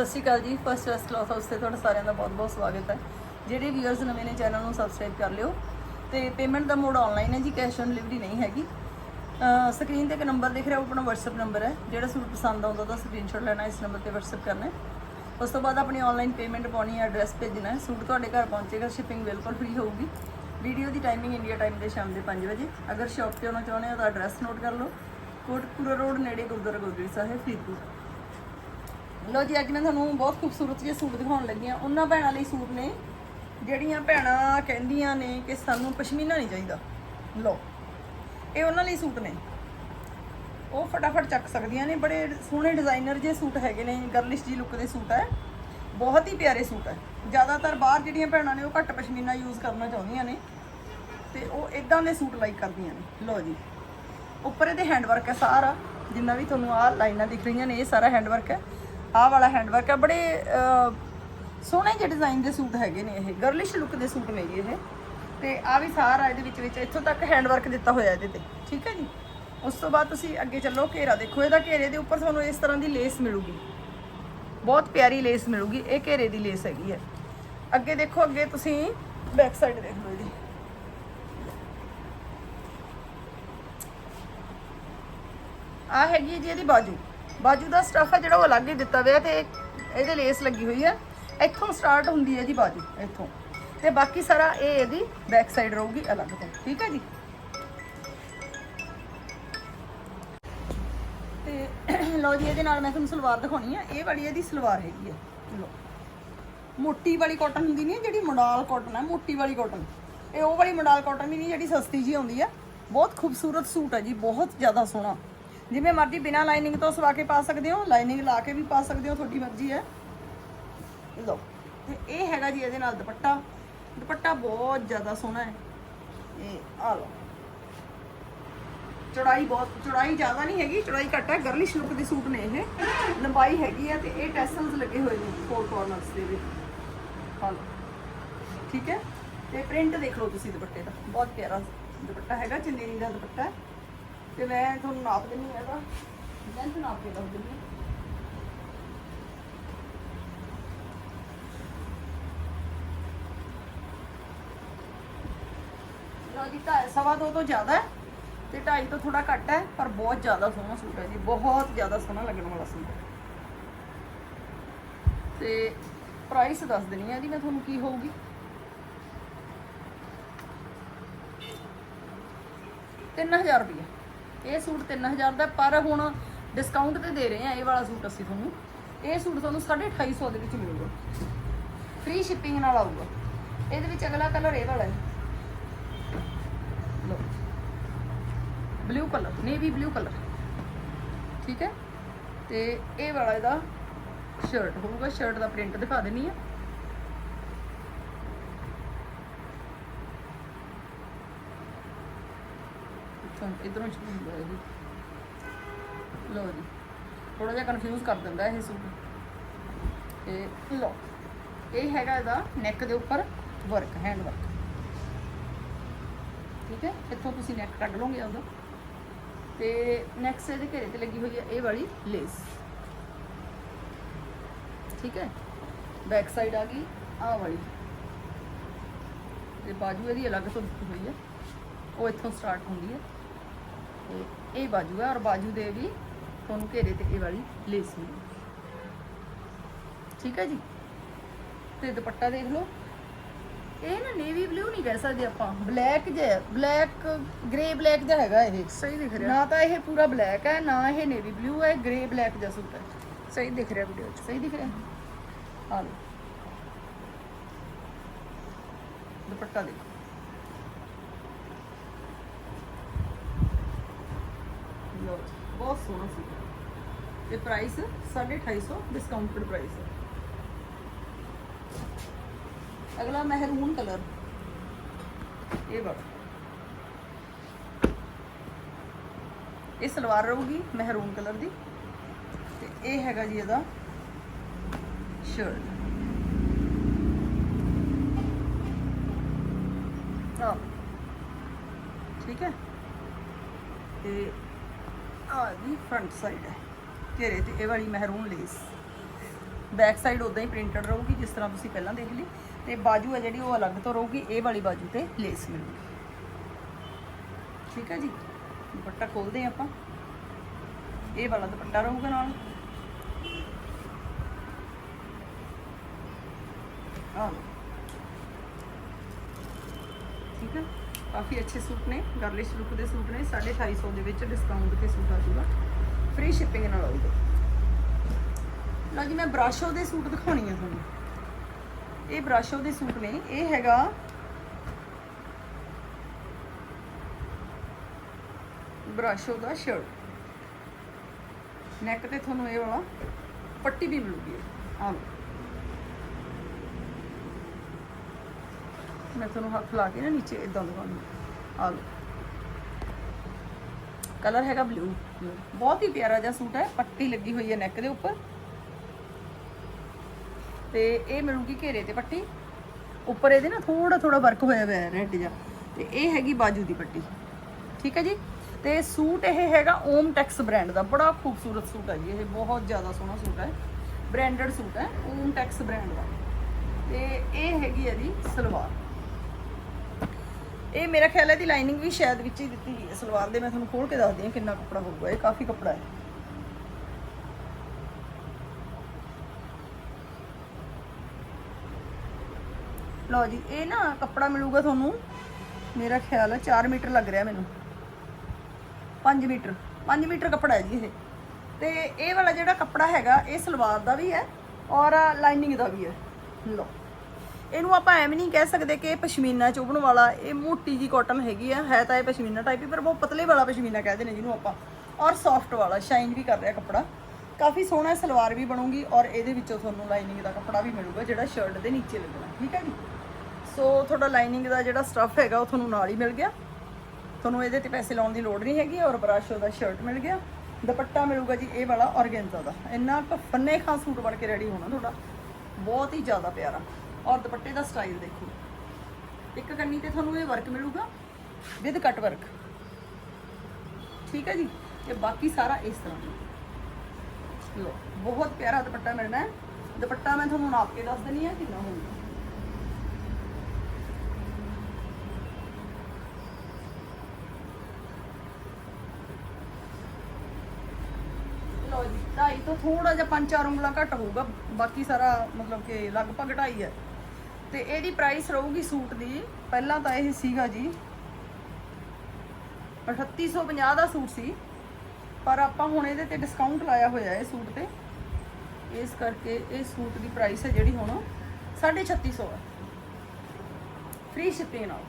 ਸਤਿ ਸ਼੍ਰੀ ਅਕਾਲ ਜੀ। First West class house ਤੇ ਤੁਹਾਡਾ ਸਾਰਿਆਂ ਦਾ ਬਹੁਤ-ਬਹੁਤ ਸਵਾਗਤ ਹੈ। ਜਿਹੜੇ ਵੀਅਰਸ ਨਵੇਂ ਨੇ ਚੈਨਲ ਨੂੰ ਸਬਸਕ੍ਰਾਈਬ ਕਰ ਲਿਓ ਤੇ ਪੇਮੈਂਟ ਦਾ ਮੋਡ ਆਨਲਾਈਨ ਹੈ ਜੀ ਕੈਸ਼ ਔਨ ਡਿਲੀਵਰੀ ਨਹੀਂ ਹੈਗੀ। ਸਕਰੀਨ ਤੇ ਇੱਕ ਨੰਬਰ ਦਿਖ ਰਿਹਾ, ਉਹ ਆਪਣਾ WhatsApp ਨੰਬਰ ਹੈ। ਜਿਹੜਾ ਸੂਟ ਪਸੰਦ ਆਉਂਦਾ ਤਾਂ ਸਕਰੀਨਸ਼ਾਟ ਲੈਣਾ, ਇਸ ਨੰਬਰ ਤੇ WhatsApp ਕਰਨਾ ਉਸ ਤੋਂ ਬਾਅਦ ਆਪਣੀ ਆਨਲਾਈਨ ਪੇਮੈਂਟ ਪਾਉਣੀ ਹੈ ਐਡਰੈਸ ਭੇਜਣਾ ਹੈ। ਸੂਟ ਤੁਹਾਡੇ ਘਰ ਪਹੁੰਚੇਗਾ ਸ਼ਿਪਿੰਗ ਬਿਲਕੁਲ ਫ੍ਰੀ ਹੋਊਗੀ। ਵੀਡੀਓ ਦੀ ਟਾਈਮਿੰਗ ਇੰਡੀਆ ਟਾਈਮ ਦੇ ਸ਼ਾਮ ਦੇ 5 ਵਜੇ। ਅਗਰ ਸ਼ਾਪ ਤੇ ਆਉਣਾ ਚਾਹੁੰਦੇ ਹੋ ਤਾਂ ਐਡਰੈਸ ਨੋਟ ਕਰ ਲਓ। ਕੋਟਪੂਰਾ ਰੋਡ ਨੇੜੇ ਗੁਰਦੁਆਰਾ ਗੁਰਦੁਆਰਾ ਸਾਹਿਬ, ਫਰੀਦਕੋਟ। ਲੋ ਜੀ, ਅੱਜ ਮੈਂ ਤੁਹਾਨੂੰ ਬਹੁਤ ਖੂਬਸੂਰਤ ਜਿਹੇ ਸੂਟ ਦਿਖਾਉਣ ਲੱਗੀ ਆ ਉਹਨਾਂ ਭੈਣਾਂ ਲਈ ਸੂਟ ਨੇ, ਜਿਹੜੀਆਂ ਭੈਣਾਂ ਕਹਿੰਦੀਆਂ ਨੇ ਕਿ ਸਾਨੂੰ ਪਸ਼ਮੀਨਾ ਨਹੀਂ ਚਾਹੀਦਾ। ਲੋ ਇਹ ਉਹਨਾਂ ਲਈ ਸੂਟ ਨੇ। ਉਹ ਫਟਾਫਟ ਚੱਕ ਸਕਦੀਆਂ ਨੇ, ਬੜੇ ਸੋਹਣੇ ਡਿਜ਼ਾਈਨਰ ਜਿਹੇ ਸੂਟ ਹੈਗੇ ਨੇ, ਗਰਲਿਸ਼ ਜੀ ਲੁੱਕ ਦੇ ਸੂਟ ਹੈ। ਬਹੁਤ ਹੀ ਪਿਆਰੇ ਸੂਟ ਹੈ। ਜ਼ਿਆਦਾਤਰ ਬਾਹਰ ਜਿਹੜੀਆਂ ਭੈਣਾਂ ਨੇ, ਉਹ ਘੱਟ ਪਸ਼ਮੀਨਾ ਯੂਜ਼ ਕਰਨਾ ਚਾਹੁੰਦੀਆਂ ਨੇ। ਤੇ ਉਹ ਇਦਾਂ ਦੇ ਸੂਟ ਲਾਈਕ ਕਰਦੀਆਂ ਨੇ। ਲੋ ਜੀ, ਉੱਪਰ ਇਹਦੇ ਹੈਂਡ ਵਰਕ ਹੈ ਸਾਰਾ। ਜਿੰਨਾ ਵੀ ਤੁਹਾਨੂੰ ਆਹ ਲਾਈਨਾਂ ਦਿਖ ਰਹੀਆਂ ਨੇ, ਇਹ ਸਾਰਾ ਹੈਂਡ ਵਰਕ ਹੈ। ਆਹ ਵਾਲਾ ਹੈਂਡ ਵਰਕ ਹੈ ਬੜੇ ਸੋਹਣੇ ਜਿਹੇ ਡਿਜ਼ਾਈਨ ਦੇ ਸੂਟ ਹੈਗੇ ਨੇ ਇਹ ਗਰਲਿਸ਼ ਲੁੱਕ ਦੇ ਸੂਟ ਨੇ ਇਹ। ਤੇ ਆ ਵੀ ਸਾਰਾ ਇਹਦੇ ਵਿੱਚ ਵਿੱਚ ਇੱਥੋਂ ਤੱਕ ਹੈਂਡ ਵਰਕ ਦਿੱਤਾ ਹੋਇਆ ਇਹਦੇ ਤੇ, ਠੀਕ ਹੈ ਜੀ? ਉਸ ਤੋਂ ਬਾਅਦ ਤੁਸੀਂ ਅੱਗੇ ਚੱਲੋ, ਘੇਰਾ ਦੇਖੋ, ਇਹਦਾ ਘੇਰੇ ਦੇ ਉੱਪਰ ਤੁਹਾਨੂੰ ਇਸ ਤਰ੍ਹਾਂ ਦੀ ਲੇਸ ਮਿਲੂਗੀ। ਬਹੁਤ ਪਿਆਰੀ ਲੇਸ ਮਿਲੂਗੀ, ਇਹ ਘੇਰੇ ਦੀ ਲੇਸ ਹੈਗੀ ਹੈ। ਅੱਗੇ ਦੇਖੋ, ਅੱਗੇ ਤੁਸੀਂ ਬੈਕ ਸਾਈਡ ਦੇਖ ਲਓ ਇਹਦੀ ਆ ਹੈਗੀ ਹੈ ਜੀ ਇਹਦੀ ਬਾਜੂ। ਬਾਜੂ ਦਾ ਸਟਫ ਹੈ ਜਿਹੜਾ ਉਹ ਅਲੱਗ ਹੀ ਦਿੱਤਾ ਹੋਇਆ ਤੇ ਇਹਦੇ ਲੇਸ ਲੱਗੀ ਹੋਈ ਹੈ ਇੱਥੋਂ ਸਟਾਰਟ ਹੁੰਦੀ ਹੈ ਜੀ ਬਾਜੂ, ਇੱਥੋਂ। ਤੇ ਬਾਕੀ ਸਾਰਾ ਇਹ ਇਹਦੀ ਬੈਕ ਸਾਈਡ ਰਹੂਗੀ ਅਲੱਗ ਤੋਂ, ਠੀਕ ਹੈ ਜੀ? ਤੇ ਲਓ ਜੀ, ਇਹਦੇ ਨਾਲ ਮੈਂ ਤੁਹਾਨੂੰ ਸਲਵਾਰ ਦਿਖਾਉਣੀ ਆ। ਇਹ ਵਾਲੀ ਇਹਦੀ ਸਲਵਾਰ ਹੈਗੀ ਆ। ਲਓ। ਮੋਟੀ ਵਾਲੀ ਕਾਟਨ ਹੁੰਦੀ ਨਹੀਂ ਜਿਹੜੀ ਮਡਾਲ ਕਾਟਨ ਹੈ ਮੋਟੀ ਵਾਲੀ ਕਾਟਨ ਇਹ ਉਹ ਵਾਲੀ ਮੰਡਾਲ ਕਾਟਨ ਨਹੀਂ, ਜਿਹੜੀ ਸਸਤੀ ਜੀ ਆਉਂਦੀ ਆ। ਬਹੁਤ ਖੂਬਸੂਰਤ ਸੂਟ ਹੈ ਜੀ, ਬਹੁਤ ਜ਼ਿਆਦਾ ਸੋਹਣਾ। ਜਿਵੇਂ ਮਰਜ਼ੀ ਬਿਨਾ ਲਾਈਨਿੰਗ ਤੋਂ ਸਵਾ ਕੇ ਪਾ ਸਕਦੇ ਹੋ, ਲਾਈਨਿੰਗ ਲਾ ਕੇ ਵੀ ਪਾ ਸਕਦੇ ਹੋ, ਤੁਹਾਡੀ ਮਰਜ਼ੀ ਹੈ। ਲਓ, ਤੇ ਇਹ ਹੈਗਾ ਜੀ ਇਹਦੇ ਨਾਲ ਦੁਪੱਟਾ। ਦੁਪੱਟਾ ਬਹੁਤ ਜ਼ਿਆਦਾ ਸੋਹਣਾ ਹੈ। ਇਹ ਆ ਲਓ। ਚੌੜਾਈ ਬਹੁਤ, ਚੌੜਾਈ ਜ਼ਿਆਦਾ ਨਹੀਂ ਹੈਗੀ, ਚੌੜਾਈ ਘੱਟ ਹੈ। ਗਰਲਿਸ਼ ਲੁੱਕ ਦੇ ਸੂਟ ਨੇ ਇਹ। ਲੰਬਾਈ ਹੈਗੀ ਹੈ ਤੇ ਇਹ ਟੈਸਲਸ ਲੱਗੇ ਹੋਏ ਨੇ ਫੋਰ ਕਾਰਨਰਸ ਦੇ ਵਿੱਚ। ਹਾਂ ਠੀਕ ਹੈ? ਤੇ ਪ੍ਰਿੰਟ ਦੇਖ ਲਓ ਤੁਸੀਂ ਦੁਪੱਟੇ ਦਾ। ਬਹੁਤ ਪਿਆਰਾ ਦੁਪੱਟਾ ਹੈਗਾ ਚੰਦੇਰੀ ਦਾ ਦੁਪੱਟਾ ਹੈ। ਤੇ ਮੈਂ ਤੁਹਾਨੂੰ ਨਾਪ ਦਿੰਨੀ ਹਾਂ ਇਹਦਾ। ਲੈਂਥ ਨਾਪ ਕੇ ਦੱਸ ਦਿੰਨੀ ਹਾਂ। ਜੀ ਤਾਂ ਸਵਾ ਦੋ ਤੋਂ ਜ਼ਿਆਦਾ ਹੈ ਤੇ 2.5 ਤੋਂ ਥੋੜਾ ਘੱਟ ਹੈ, ਪਰ ਬਹੁਤ ਜ਼ਿਆਦਾ ਸੋਹਣਾ ਸੂਟ ਹੈ ਜੀ। ਬਹੁਤ ਜ਼ਿਆਦਾ ਸੋਹਣਾ ਲੱਗਣ ਵਾਲਾ ਸੂਟ ਹੈ। ਤੇ ਪ੍ਰਾਈਸ ਦੱਸ ਦੇਣੀ ਹੈ ਜੀ ਮੈਂ ਤੁਹਾਨੂੰ ਕੀ ਹੋਊਗੀ। ਤਿੰਨ ਹਜ਼ਾਰ ਰੁਪਏ ਇਹ ਸੂਟ 3000 ਦਾ ਪਰ ਹੁਣ ਡਿਸਕਾਊਂਟ ਤੇ ਦੇ ਰਹੇ ਆ ਇਹ ਵਾਲਾ ਸੂਟ ਅਸੀਂ ਤੁਹਾਨੂੰ। ਇਹ ਸੂਟ ਤੁਹਾਨੂੰ 250 ਦੇ ਵਿੱਚ ਮਿਲੂਗਾ। ਫ੍ਰੀ ਸ਼ਿਪਿੰਗ ਨਾਲ ਆਊਗਾ। ਇਹਦੇ ਵਿੱਚ ਅਗਲਾ ਕਲਰ ਇਹ ਵਾਲਾ ਹੈ। ਲਓ। Blue colour navy blue colour ਠੀਕ ਹੈ? ਤੇ ਇਹ ਵਾਲਾ ਇਹਦਾ ਸ਼ਰਟ ਹੋਊਗਾ ਸ਼ਰਟ ਦਾ ਪ੍ਰਿੰਟ ਦਿਖਾ ਦੇਣੀ ਆ। ਇਧਰੋਂ ਸ਼ੁਰੂ ਹੁੰਦਾ ਇਹ। ਲੋ ਜੀ। ਥੋੜਾ ਜਿਹਾ ਕਨਫਿਊਜ਼ ਕਰ ਦਿੰਦਾ ਇਹ ਸੂਟ। ਤੇ ਲਓ, ਇਹ ਹੈਗਾ ਇਹਦਾ ਨੈਕ ਦੇ ਉੱਪਰ ਵਰਕ ਹੈਂਡ ਵਰਕ ਠੀਕ ਹੈ? ਇੱਥੋਂ ਤੁਸੀਂ ਨੈਕ ਕੱਢ ਲਓਗੇ ਉਹਦਾ ਤੇ ਨੈਕਸਟ ਇਹਦੇ ਘੇਰੇ ਤੇ ਲੱਗੀ ਹੋਈ ਹੈ ਇਹ ਵਾਲੀ ਲੇਸ ਠੀਕ ਹੈ? ਬੈਕ ਸਾਈਡ ਆ ਗਈ ਆ ਵਾਲੀ। ਤੇ ਬਾਜੂ ਇਹਦੀ ਅਲੱਗ ਤੋਂ ਦਿੱਤੀ ਹੋਈ ਹੈ। ਉਹ ਇੱਥੋਂ ਸਟਾਰਟ ਹੁੰਦੀ ਹੈ। ਤੇ ਇਹ ਬਾਜੂ ਹੈ ਔਰ ਬਾਜੂ ਦੇ ਵੀ ਤੁਹਾਨੂੰ ਘੇਰੇ ਤੇ ਇਹ ਵਾਲੀ ਲੇਸ ਮਿਲੇਗੀ ਠੀਕ ਹੈ ਜੀ? ਤੇ ਦੁਪੱਟਾ ਦੇਖ ਲਓ। ਇਹ ਨਾ ਨੇਵੀ ਬਲੂ ਨਹੀਂ ਕਹਿ ਸਕਦੇ ਆਪਾਂ। ਬਲੈਕ ਜਿਹਾ ਬਲੈਕ ਗ੍ਰੇ ਬਲੈਕ ਜਿਹਾ ਹੈਗਾ ਇਹ। ਸਹੀ ਦਿਖ ਰਿਹਾ। ਨਾ ਤਾਂ ਇਹ ਪੂਰਾ ਬਲੈਕ ਹੈ ਨਾ ਇਹ ਨੇਵੀ ਬਲੂ ਹੈ ਗ੍ਰੇ ਬਲੈਕ ਜਿਹਾ ਸੂਟ ਹੈ। ਸਹੀ ਦਿਖ ਰਿਹਾ ਵੀਡੀਓ 'ਚ। ਸਹੀ ਦਿਖ ਰਿਹਾ? ਆ ਲਓ। ਦੁਪੱਟਾ ਦੇਖੋ ਲਓ ਬਹੁਤ ਸੋਹਣਾ ਸੀ। ਤੇ ਪ੍ਰਾਈਸ 250 ਡਿਸਕਾਊਂਟਡ ਪ੍ਰਾਈਸ ਹੈ ਅਗਲਾ ਮਹਿਰੂਨ ਕਲਰ। ਇਹ ਵਾਲਾ। ਇਹ ਸਲਵਾਰ ਰਹੂਗੀ ਮਹਿਰੂਨ ਕਲਰ ਦੀ। ਤੇ ਇਹ ਹੈਗਾ ਜੀ ਇਹਦਾ ਸ਼ਰਟ ਆ ਠੀਕ ਹੈ। ਤੇ ਆ ਦੀ ਫਰੰਟ ਸਾਈਡ ਹੈ। ਘੇਰੇ ਤੇ ਇਹ ਵਾਲੀ ਮਹਿਰੂਨ ਲੇਸ ਬੈਕ ਸਾਈਡ ਉਦਾਂ ਹੀ ਪ੍ਰਿੰਟਡ ਰਹੂਗੀ, ਜਿਸ ਤਰ੍ਹਾਂ ਤੁਸੀਂ ਪਹਿਲਾਂ ਦੇਖ ਲਈ। ਤੇ ਬਾਜੂ ਹੈ ਜਿਹੜੀ, ਉਹ ਅਲੱਗ ਤੋਂ ਰਹੂਗੀ। ਇਹ ਵਾਲੀ ਬਾਜੂ ਤੇ ਲੇਸ ਮਿਲੂਗੀ। ਠੀਕ ਹੈ ਜੀ? ਦੁਪੱਟਾ ਖੋਲਦੇ ਹਾਂ ਆਪਾਂ। ਇਹ ਵਾਲਾ ਦੁਪੱਟਾ ਰਹੂਗਾ ਨਾਲ। ਆਹ ਲਓ। ਠੀਕ ਹੈ ਕਾਫੀ ਅੱਛੇ ਸੂਟ ਨੇ ਗਰਲਿਸ਼ ਲੁੱਕ ਦੇ ਸੂਟ ਨੇ 250 ਦੇ ਵਿੱਚ ਡਿਸਕਾਊਂਟ ਤੇ ਸੂਟ ਆ ਜੂਗਾ ਫ੍ਰੀ ਸ਼ਿਪਿੰਗ ਨਾਲ ਆਊਗਾ। ਲਓ ਜੀ, ਮੈਂ ਬਰਾਸ਼ੋ ਦੇ ਸੂਟ ਦਿਖਾਉਣੀ ਆ ਤੁਹਾਨੂੰ। ਇਹ ਬਰਾਸ਼ੋ ਦੇ ਸੂਟ ਨੇ, ਇਹ ਹੈਗਾ ਬਰਾਸ਼ੋ ਦਾ ਸ਼ਰਟ ਨੈਕ ਤੇ ਤੁਹਾਨੂੰ ਇਹ ਵਾਲਾ ਪੱਟੀ ਵੀ ਮਿਲੂਗੀ। ਆਹ ਲਓ। ਮੈਂ ਤੁਹਾਨੂੰ ਹੱਥ ਲਾ ਕੇ ਨਾ ਨੀਚੇ ਇਦਾਂ ਦਿਖਾਉਂਦੀ ਆ ਲਓ। ਕਲਰ ਹੈਗਾ ਬਲੂ ਬਹੁਤ ਹੀ ਪਿਆਰਾ ਜਿਹਾ ਸੂਟ ਹੈ, ਪੱਟੀ ਲੱਗੀ ਹੋਈ ਹੈ ਨੈਕ ਦੇ ਉੱਪਰ। ਤੇ ਇਹ ਮਿਲੂਗੀ ਘੇਰੇ ਤੇ ਪੱਟੀ। ਉੱਪਰ ਇਹਦੇ ਨਾ ਥੋੜਾ ਥੋੜਾ ਵਰਕ ਹੋਇਆ ਹੋਇਆ ਹੈ ਰੈਡ ਜਿਹਾ। ਤੇ ਇਹ ਹੈਗੀ ਬਾਜੂ ਦੀ ਪੱਟੀ। ਠੀਕ ਹੈ ਜੀ? ਤੇ ਸੂਟ ਇਹ ਹੈਗਾ ਓਮ ਟੈਕਸ ਬ੍ਰਾਂਡ ਦਾ। ਬੜਾ ਖੂਬਸੂਰਤ ਸੂਟ ਹੈ ਜੀ ਇਹ। ਬਹੁਤ ਜ਼ਿਆਦਾ ਸੋਹਣਾ ਸੂਟ ਹੈ। ਬ੍ਰਾਂਡਡ ਸੂਟ ਹੈ ਓਮ ਟੈਕਸ ਬ੍ਰਾਂਡ ਦਾ। ਤੇ ਇਹ ਹੈਗੀ ਹੈ ਜੀ ਸਲਵਾਰ। ਇਹ ਮੇਰਾ ਖਿਆਲ ਹੈ ਦੀ ਲਾਈਨਿੰਗ ਵੀ ਸ਼ਾਇਦ ਵਿੱਚ ਹੀ ਦਿੱਤੀ ਗਈ ਹੈ। ਸਲਵਾਰ ਦੇ ਮੈਂ ਤੁਹਾਨੂੰ ਖੋਲ ਕੇ ਦੱਸਦੀ ਹਾਂ ਕਿੰਨਾ ਕੱਪੜਾ ਹੋਊਗਾ। ਇਹ ਕਾਫੀ ਕੱਪੜਾ ਹੈ। ਲਓ ਜੀ, ਇਹ ਨਾ ਕੱਪੜਾ ਮਿਲੂਗਾ ਤੁਹਾਨੂੰ। ਮੇਰਾ ਖਿਆਲ ਹੈ 4 ਮੀਟਰ ਲੱਗ ਰਿਹਾ ਮੈਨੂੰ। 5 ਮੀਟਰ। 5 ਮੀਟਰ ਕੱਪੜਾ ਹੈ ਜੀ ਇਹ। ਤੇ ਇਹ ਵਾਲਾ ਜਿਹੜਾ ਕੱਪੜਾ ਹੈਗਾ, ਇਹ ਸਲਵਾਰ ਦਾ ਵੀ ਹੈ ਔਰ ਲਾਈਨਿੰਗ ਦਾ ਵੀ ਹੈ। ਲਓ। ਇਹਨੂੰ ਆਪਾਂ ਐਵੇਂ ਨਹੀਂ ਕਹਿ ਸਕਦੇ ਕਿ ਇਹ ਪਸ਼ਮੀਨਾ ਚੁਭਣ ਵਾਲਾ, ਇਹ ਮੋਟੀ ਜੀ ਕਾਟਨ ਹੈਗੀ ਆ, ਹੈ ਤਾਂ ਇਹ ਪਸ਼ਮੀਨਾ ਟਾਈਪ ਹੀ, ਪਰ ਬਹੁਤ ਪਤਲੇ ਵਾਲਾ ਪਸ਼ਮੀਨਾ ਕਹਿੰਦੇ ਨੇ ਜਿਹਨੂੰ ਆਪਾਂ। ਔਰ ਸੌਫਟ ਵਾਲਾ ਸ਼ਾਈਨ ਵੀ ਕਰ ਰਿਹਾ ਕੱਪੜਾ। ਕਾਫੀ ਸੋਹਣਾ ਸਲਵਾਰ ਵੀ ਬਣੂਗੀ ਔਰ ਇਹਦੇ ਵਿੱਚੋਂ ਤੁਹਾਨੂੰ ਲਾਈਨਿੰਗ ਦਾ ਕੱਪੜਾ ਵੀ ਮਿਲੂਗਾ, ਜਿਹੜਾ ਸ਼ਰਟ ਦੇ ਨੀਚੇ ਲੱਗਣਾ, ਠੀਕ ਹੈ ਜੀ? ਸੋ ਤੁਹਾਡਾ ਲਾਈਨਿੰਗ ਦਾ ਜਿਹੜਾ ਸਟੱਫ ਹੈਗਾ, ਉਹ ਤੁਹਾਨੂੰ ਨਾਲ ਹੀ ਮਿਲ ਗਿਆ। ਤੁਹਾਨੂੰ ਇਹਦੇ ਤੇ ਪੈਸੇ ਲਾਉਣ ਦੀ ਲੋੜ ਨਹੀਂ ਹੈਗੀ ਔਰ ਬਰਾਸ਼ੋ ਦਾ ਸ਼ਰਟ ਮਿਲ ਗਿਆ। ਦੁਪੱਟਾ ਮਿਲੂਗਾ ਜੀ ਇਹ ਵਾਲਾ ਔਰਗੈਂਜ਼ਾ ਦਾ। ਇੰਨਾ ਕੁ ਫੰਨੇ ਖਾਂ ਸੂਟ ਬਣ ਕੇ ਰੈਡੀ ਹੋਣਾ ਤੁਹਾਡਾ। ਬਹੁਤ ਹੀ ਜ਼ਿਆਦਾ ਪਿਆਰਾ। ਔਰ ਦੁਪੱਟੇ ਦਾ ਸਟਾਈਲ ਦੇਖੋ। ਇੱਕ ਕੰਨੀ ਤੇ ਤੁਹਾਨੂੰ ਇਹ ਵਰਕ ਮਿਲੂਗਾ ਵਿਦ ਕੱਟ ਵਰਕ ਠੀਕ ਹੈ ਜੀ? ਤੇ ਬਾਕੀ ਸਾਰਾ ਇਸ ਤਰ੍ਹਾਂ ਲੋ ਬਹੁਤ ਪਿਆਰਾ ਦੁਪੱਟਾ ਮਿਲਣਾ ਹੈ। ਦੁਪੱਟਾ ਮੈਂ ਤੁਹਾਨੂੰ ਨਾਪ ਕੇ ਦੱਸ ਦਿੰਨੀ ਆ ਕਿੰਨਾ ਹੋਊਗਾ। ਲਓ ਜੀ, ਢਾਈ ਤੋਂ ਥੋੜਾ ਜਿਹਾ ਪੰਜ ਚਾਰ ਉਂਗਲਾਂ ਘੱਟ ਹੋਊਗਾ। ਬਾਕੀ ਸਾਰਾ ਮਤਲਬ ਕਿ ਲਗਭਗ ਢਾਈ ਹੈ। ਤੇ ਇਹਦੀ ਪ੍ਰਾਈਸ ਰਹੂਗੀ ਸੂਟ ਦੀ, ਪਹਿਲਾਂ ਤਾਂ ਇਹ ਸੀਗਾ ਜੀ 3850 ਦਾ ਸੂਟ ਸੀ, ਪਰ ਆਪਾਂ ਹੁਣ ਇਹਦੇ ਤੇ ਡਿਸਕਾਊਂਟ ਲਾਇਆ ਹੋਇਆ ਹੈ ਸੂਟ ਤੇ। ਇਸ ਕਰਕੇ ਇਹ ਸੂਟ ਦੀ ਪ੍ਰਾਈਸ ਹੈ ਜਿਹੜੀ ਹੁਣ 3650 ਹੈ। ਫ੍ਰੀ ਸ਼ਿਪਿੰਗ ਨਾਲ।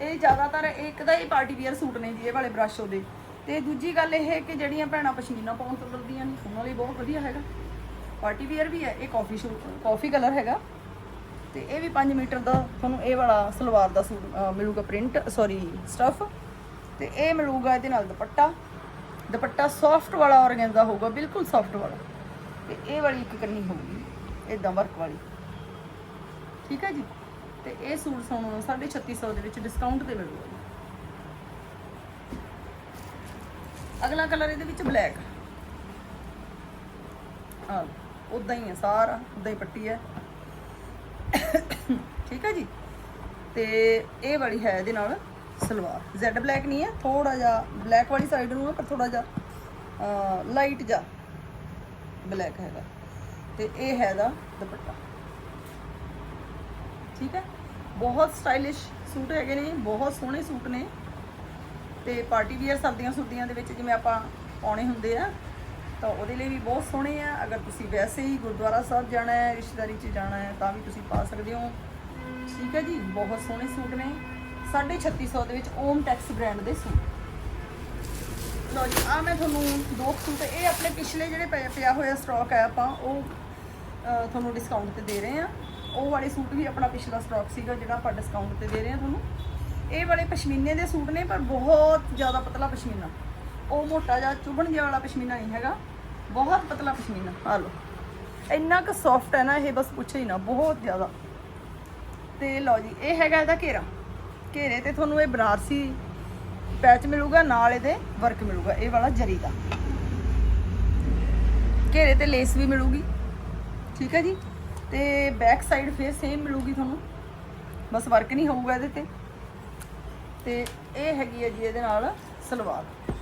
ਇਹ ਜ਼ਿਆਦਾਤਰ ਇੱਕ ਦਾ ਹੀ ਪਾਰਟੀ ਵੀਅਰ ਸੂਟ ਨੇ ਜੀ, ਇਹ ਵਾਲੇ ਬ੍ਰਾਸ਼ੋ ਦੇ ਤੇ ਦੂਜੀ ਗੱਲ ਇਹ ਕਿ ਜਿਹੜੀਆਂ ਭੈਣਾਂ ਪਸ਼ਮੀਨਾ ਪਾਉਣ ਤੋਂ ਡਰਦੀਆਂ ਨੇ, ਉਹਨਾਂ ਲਈ ਬਹੁਤ ਵਧੀਆ ਹੈਗਾ। ਪਾਰਟੀ ਵੀਅਰ ਵੀ ਹੈ, ਇਹ ਕਾਫੀ ਸ਼ੂ ਕਾਫੀ ਕਲਰ ਹੈਗਾ। ਤੇ ਇਹ ਵੀ 5 ਮੀਟਰ ਦਾ ਤੁਹਾਨੂੰ ਇਹ ਵਾਲਾ ਸਲਵਾਰ ਦਾ ਸੂਟ ਅਹ, ਮਿਲੂਗਾ ਪ੍ਰਿੰਟ ਸੌਰੀ ਸਟਫ ਤੇ ਇਹ ਮਿਲੂਗਾ ਇਹਦੇ ਨਾਲ ਦੁਪੱਟਾ। ਦੁਪੱਟਾ ਸੌਫਟ ਵਾਲਾ ਔਰਗੈਂਜ਼ਾ ਹੋਊਗਾ ਬਿਲਕੁਲ ਸੌਫਟ ਵਾਲਾ। ਤੇ ਇਹ ਵਾਲੀ ਇੱਕ ਕੰਨੀ ਹੋਊਗੀ ਇਦਾਂ ਵਰਕ ਵਾਲੀ। ਠੀਕ ਹੈ ਜੀ? ਤੇ ਇਹ ਸੂਟ ਤੁਹਾਨੂੰ 3650 ਦੇ ਵਿੱਚ ਡਿਸਕਾਊਂਟ ਤੇ ਮਿਲੂਗਾ ਜੀ। ਅਗਲਾ ਕਲਰ ਇਹਦੇ ਵਿੱਚ ਬਲੈਕ ਆ ਉਦਾਂ ਹੀ ਹੈ ਸਾਰਾ ਉਦਾਂ ਹੀ ਪੱਟੀ ਹੈ ਠੀਕ ਹੈ ਜੀ ਤੇ ਇਹ ਵਾਲੀ ਹੈ ਇਹਦੇ ਨਾਲ ਸਲਵਾਰ। ਜ਼ੈਡ ਬਲੈਕ ਨਹੀਂ ਹੈ ਥੋੜਾ ਜਿਹਾ ਬਲੈਕ ਵਾਲੀ ਸਾਈਡ ਨੂੰ ਹੈ, ਪਰ ਥੋੜਾ ਜਿਹਾ ਲਾਈਟ ਜਿਹਾ ਬਲੈਕ ਹੈਗਾ। ਤੇ ਇਹ ਹੈ ਦਾ ਦੁਪੱਟਾ। ਠੀਕ ਹੈ? ਬਹੁਤ ਸਟਾਈਲਿਸ਼ ਸੂਟ ਹੈਗੇ ਨੇ, ਬਹੁਤ ਸੋਹਣੇ ਸੂਟ ਨੇ। ਤੇ ਪਾਰਟੀ ਵੀਅਰ ਸਰਦੀਆਂ ਸੁਰਦੀਆਂ ਦੇ ਵਿੱਚ ਜਿਵੇਂ ਆਪਾਂ ਪਾਉਣੇ ਹੁੰਦੇ ਆ, ਤਾਂ ਉਹਦੇ ਲਈ ਵੀ ਬਹੁਤ ਸੋਹਣੇ ਆ। ਅਗਰ ਤੁਸੀਂ ਵੈਸੇ ਹੀ ਗੁਰਦੁਆਰਾ ਸਾਹਿਬ ਜਾਣਾ ਹੈ, ਰਿਸ਼ਤੇਦਾਰੀ 'ਚ ਜਾਣਾ ਹੈ, ਤਾਂ ਵੀ ਤੁਸੀਂ ਪਾ ਸਕਦੇ ਹੋ। ਠੀਕ ਹੈ ਜੀ, ਬਹੁਤ ਸੋਹਣੇ ਸੂਟ ਨੇ। 3650 ਦੇ ਵਿੱਚ ਓਮ ਟੈਕਸ ਬ੍ਰਾਂਡ ਦੇ ਸੂਟ। ਲਓ ਜੀ ਆ ਮੈਂ ਤੁਹਾਨੂੰ ਦੋ ਸੂਟ, ਇਹ ਆਪਣੇ ਪਿਛਲੇ ਜਿਹੜੇ ਪਏ, ਪਿਆ ਹੋਇਆ ਸਟਾਕ ਹੈ ਆਪਾਂ, ਉਹ ਤੁਹਾਨੂੰ ਡਿਸਕਾਊਂਟ ਤੇ ਦੇ ਰਹੇ ਆ ਉਹ ਵਾਲੇ ਸੂਟ ਵੀ ਆਪਣਾ ਪਿਛਲਾ ਸਟਾਕ ਸੀਗਾ, ਜਿਹੜਾ ਆਪਾਂ ਡਿਸਕਾਊਂਟ ਤੇ ਦੇ ਰਹੇ ਆ ਤੁਹਾਨੂੰ। ਇਹ ਵਾਲੇ ਪਸ਼ਮੀਨੇ ਦੇ ਸੂਟ ਨੇ, ਪਰ ਬਹੁਤ ਜ਼ਿਆਦਾ ਪਤਲਾ ਪਸ਼ਮੀਨਾ। ਉਹ ਮੋਟਾ ਜਿਹਾ, ਚੁਭਣ ਜਿਹਾ ਵਾਲਾ ਪਸ਼ਮੀਨਾ ਨਹੀਂ ਹੈਗਾ। ਬਹੁਤ ਪਤਲਾ ਪਸ਼ਮੀਨਾ। ਆ ਲਓ। ਇੰਨਾ ਕੁ ਸੌਫਟ ਹੈ ਨਾ, ਇਹ ਬਸ ਪੁੱਛੋ ਹੀ ਨਾ, ਬਹੁਤ ਜ਼ਿਆਦਾ। ਤੇ ਲਓ ਜੀ ਇਹ ਹੈਗਾ ਇਹਦਾ ਘੇਰਾ। ਘੇਰੇ ਤੇ ਤੁਹਾਨੂੰ ਇਹ ਬਨਾਰਸੀ ਪੈਚ ਮਿਲੂਗਾ ਨਾਲ ਇਹਦੇ ਵਰਕ ਮਿਲੂਗਾ ਇਹ ਵਾਲਾ ਜਰੀ ਦਾ। ਘੇਰੇ ਤੇ ਲੇਸ ਵੀ ਮਿਲੂਗੀ ਠੀਕ ਹੈ ਜੀ? ਤੇ ਬੈਕ ਸਾਈਡ ਫੇਰ ਸੇਮ ਮਿਲੂਗੀ ਤੁਹਾਨੂੰ। ਬਸ ਵਰਕ ਨਹੀਂ ਹੋਊਗਾ ਇਹਦੇ ਤੇ। ਤੇ ਇਹ ਹੈਗੀ ਹੈ ਜੀ ਇਹਦੇ ਨਾਲ ਸਲਵਾਰ।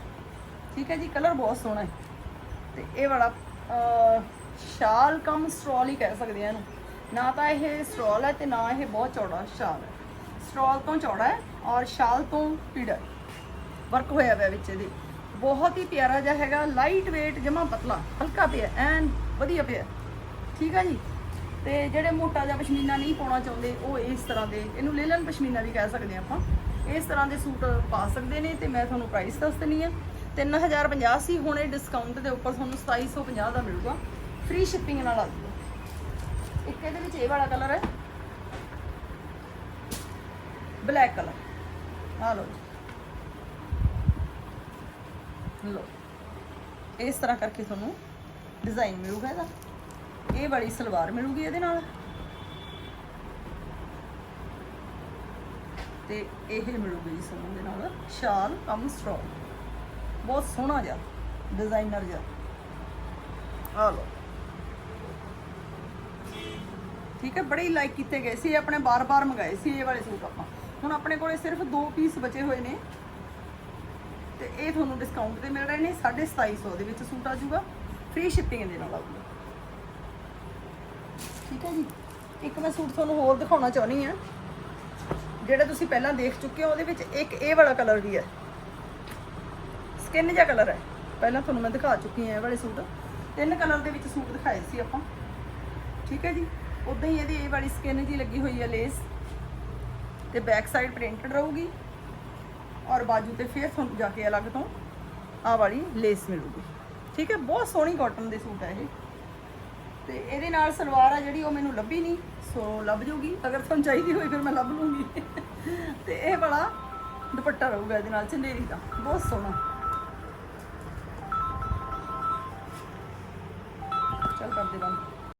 ਠੀਕ ਹੈ ਜੀ ਕਲਰ ਬਹੁਤ ਸੋਹਣਾ ਹੈ। ਤੇ ਇਹ ਵਾਲਾ ਅਹ, ਸ਼ਾਲ ਕਮ ਸਟਰੋਲ ਹੀ ਕਹਿ ਸਕਦੇ ਆ ਇਹਨੂੰ। ਨਾ ਤਾਂ ਇਹ ਸਟਰੋਲ ਹੈ ਤੇ ਨਾ ਇਹ ਬਹੁਤ ਚੌੜਾ ਸ਼ਾਲ ਹੈ। ਸਟਰੋਲ ਤੋਂ ਚੌੜਾ ਹੈ ਔਰ ਸ਼ਾਲ ਤੋਂ ਪੀੜਾ ਵਰਕ ਹੋਇਆ ਹੋਇਆ ਵਿੱਚ ਇਹਦੇ। ਬਹੁਤ ਹੀ ਪਿਆਰਾ ਜਿਹਾ ਹੈਗਾ ਲਾਈਟ weight ਜਮਾ ਪਤਲਾ, ਹਲਕਾ ਪਿਆ, ਐਨ ਵਧੀਆ ਪਿਆ। ਠੀਕ ਆ ਜੀ? ਤੇ ਜਿਹੜੇ ਮੋਟਾ ਜਿਹਾ ਪਸ਼ਮੀਨਾ ਨਹੀਂ ਪਾਉਣਾ ਚਾਹੁੰਦੇ, ਉਹ ਇਸ ਤਰ੍ਹਾਂ ਦੇ, ਇਹਨੂੰ ਲੇਲਨ ਪਸ਼ਮੀਨਾ ਵੀ ਕਹਿ ਸਕਦੇ ਹਾਂ ਆਪਾਂ। ਇਸ ਤਰ੍ਹਾਂ ਦੇ ਸੂਟ ਪਾ ਸਕਦੇ ਨੇ ਤੇ ਮੈਂ ਤੁਹਾਨੂੰ ਪ੍ਰਾਈਸ ਦੱਸ ਦਿੰਨੀ ਆ। 3050 ਸੀ, ਹੁਣ ਇਹ ਡਿਸਕਾਊਂਟ ਦੇ ਉੱਪਰ ਤੁਹਾਨੂੰ 2750 ਦਾ ਮਿਲੂਗਾ। ਫ੍ਰੀ ਸ਼ਿਪਿੰਗ ਨਾਲ ਆ ਜੂਗਾ ਇੱਕ ਇਹਦੇ ਵਿੱਚ ਇਹ ਵਾਲਾ ਕਲਰ ਹੈ। ਬਲੈਕ ਕਲਰ ਆ ਲਓ ਜੀ। ਲਓ। ਇਸ ਤਰ੍ਹਾਂ ਕਰਕੇ ਤੁਹਾਨੂੰ ਡਿਜ਼ਾਈਨ ਮਿਲੂਗਾ ਇਹਦਾ। ਇਹ ਵਾਲੀ ਸਲਵਾਰ ਮਿਲੂਗੀ ਇਹਦੇ ਨਾਲ। ਤੇ ਇਹ ਮਿਲੂਗੀ ਜੀ ਸਾਨੂੰ ਦੇ ਨਾਲ। ਸ਼ਾਲ ਕਮ ਸਟ੍ਰੋਂਗ ਬਹੁਤ ਸੋਹਣਾ ਜਿਹਾ ਡਿਜ਼ਾਈਨਰ ਜਿਹਾ। ਆ ਲਓ। ਠੀਕ ਹੈ? ਬੜੇ ਲਾਈਕ ਕੀਤੇ ਗਏ ਸੀ ਆਪਣੇ ਬਾਰ-ਬਾਰ ਮੰਗਾਏ ਸੀ, ਇਹ ਵਾਲੇ ਸੂਟ ਆਪਾਂ। ਹੁਣ ਆਪਣੇ ਕੋਲੇ ਸਿਰਫ ਦੋ ਪੀਸ ਬਚੇ ਹੋਏ ਨੇ। ਤੇ ਇਹ ਤੁਹਾਨੂੰ ਡਿਸਕਾਊਂਟ ਤੇ ਮਿਲ ਰਹੇ ਨੇ 2750 ਦੇ ਵਿੱਚ ਸੂਟ ਆ ਜਾਊਗਾ। ਫ੍ਰੀ ਸ਼ਿਪਿੰਗ ਦੇ ਨਾਲ ਆਊਗਾ। ਠੀਕ ਹੈ ਜੀ? ਇੱਕ ਮੈਂ ਸੂਟ ਤੁਹਾਨੂੰ ਹੋਰ ਦਿਖਾਉਣਾ ਚਾਹੁੰਦੀ ਆ ਜਿਹੜਾ ਤੁਸੀਂ ਪਹਿਲਾਂ ਦੇਖ ਚੁੱਕੇ ਹੋ, ਉਹਦੇ ਵਿੱਚ ਇੱਕ ਇਹ ਵਾਲਾ ਕਲਰ ਵੀ ਹੈ। ਸਕਿਨ ਜਿਹਾ ਕਲਰ ਹੈ। ਪਹਿਲਾਂ ਤੁਹਾਨੂੰ ਮੈਂ ਦਿਖਾ ਚੁੱਕੀ ਹਾਂ ਇਹ ਵਾਲੇ ਸੂਟ। ਤਿੰਨ ਕਲਰ ਦੇ ਵਿੱਚ ਸੂਟ ਦਿਖਾਏ ਸੀ ਆਪਾਂ। ਠੀਕ ਹੈ ਜੀ? ਉਦਾਂ ਹੀ ਇਹਦੀ ਇਹ ਵਾਲੀ ਸਕਿਨ ਜੀ ਲੱਗੀ ਹੋਈ ਹੈ ਲੇਸ ਤੇ ਬੈਕ ਸਾਈਡ ਪ੍ਰਿੰਟਡ ਰਹੂਗੀ ਔਰ ਬਾਜੂ ਤੇ ਫਿਰ ਤੁਹਾਨੂੰ ਜਾ ਕੇ ਅਲੱਗ ਤੋਂ ਆਹ ਵਾਲੀ ਲੇਸ ਮਿਲੂਗੀ। ਠੀਕ ਹੈ, ਬਹੁਤ ਸੋਹਣੀ ਕਾਟਨ ਦੇ ਸੂਟ ਹੈ ਇਹ। ਤੇ ਇਹਦੇ ਨਾਲ ਸਲਵਾਰ ਆ ਜਿਹੜੀ ਉਹ ਮੈਨੂੰ ਲੱਭੀ ਨਹੀਂ, ਸੋ ਲੱਭ ਜੂਗੀ। ਅਗਰ ਤੁਹਾਨੂੰ ਚਾਹੀਦੀ ਹੋਈ ਫਿਰ ਮੈਂ ਲੱਭ ਲੂੰਗੀ। ਤੇ ਇਹ ਬੜਾ ਦੁਪੱਟਾ ਰਹੂਗਾ ਇਹਦੇ ਨਾਲ ਚੰਦੇਰੀ ਦਾ। ਬਹੁਤ ਸੋਹਣਾ। ਚੱਲ ਕਰਦੇ ਬੰਦ।